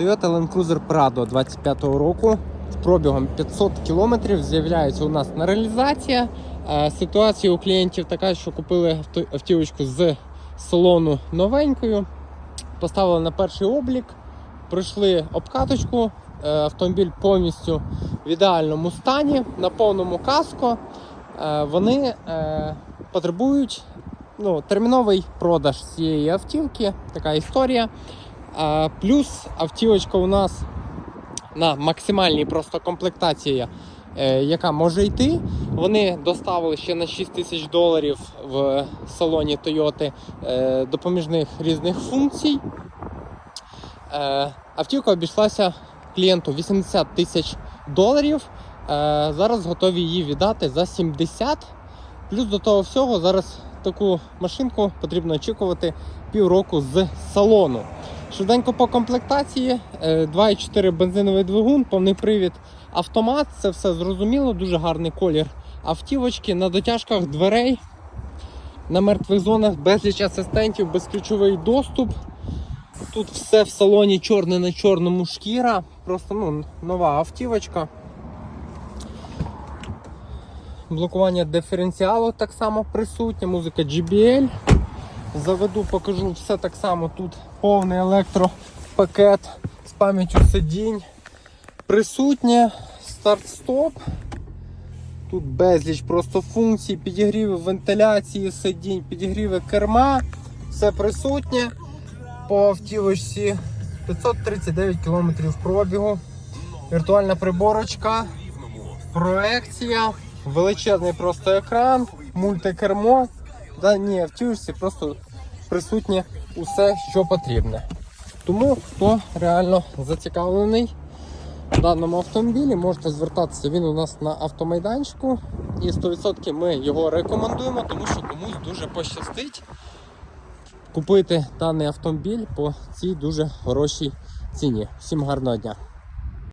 Toyota Land Cruiser Prado 25-го року з пробігом 500 км з'являється у нас на реалізація. Е, Ситуація у клієнтів така, що купили автівочку з салону новенькою, поставили на перший облік, пройшли обкаточку. е, Автомобіль повністю в ідеальному стані, на повному каско. Е, Вони потребують ну, терміновий продаж цієї автівки, така історія. Плюс автівочка у нас на максимальній просто комплектації, е, яка може йти. Вони доставили ще на 6 тисяч доларів в салоні Toyota е, допоміжних різних функцій. Е, автівка обійшлася клієнту 80 тисяч доларів. Зараз готові її віддати за 70. Плюс до того всього, зараз таку машинку потрібно очікувати півроку з салону. Швиденько по комплектації, е, 2,4 бензиновий двигун, повний привід, автомат, це все зрозуміло, дуже гарний колір автівочки на дотяжках дверей. На мертвих зонах безліч асистентів, безключовий доступ. Тут все в салоні чорне на чорному шкіра. Просто ну, нова автівочка. Блокування диференціалу так само присутнє, музика JBL. Заведу, покажу все так само. Тут повний електропакет з пам'яттю сидінь. Присутнє старт-стоп. Тут безліч просто функцій, підігріви вентиляції сидінь, підігріви керма. Все присутнє. По автівочці 539 км пробігу. Віртуальна приборочка, проекція, величезний просто екран, мультикермо. Да, ні, автівочці просто присутнє усе, що потрібне. Тому хто реально зацікавлений в даному автомобілі, можете звертатися. Він у нас на автомайданчику. І 100% ми його рекомендуємо, тому що комусь дуже пощастить купити даний автомобіль по цій дуже хорошій ціні. Всім гарного дня!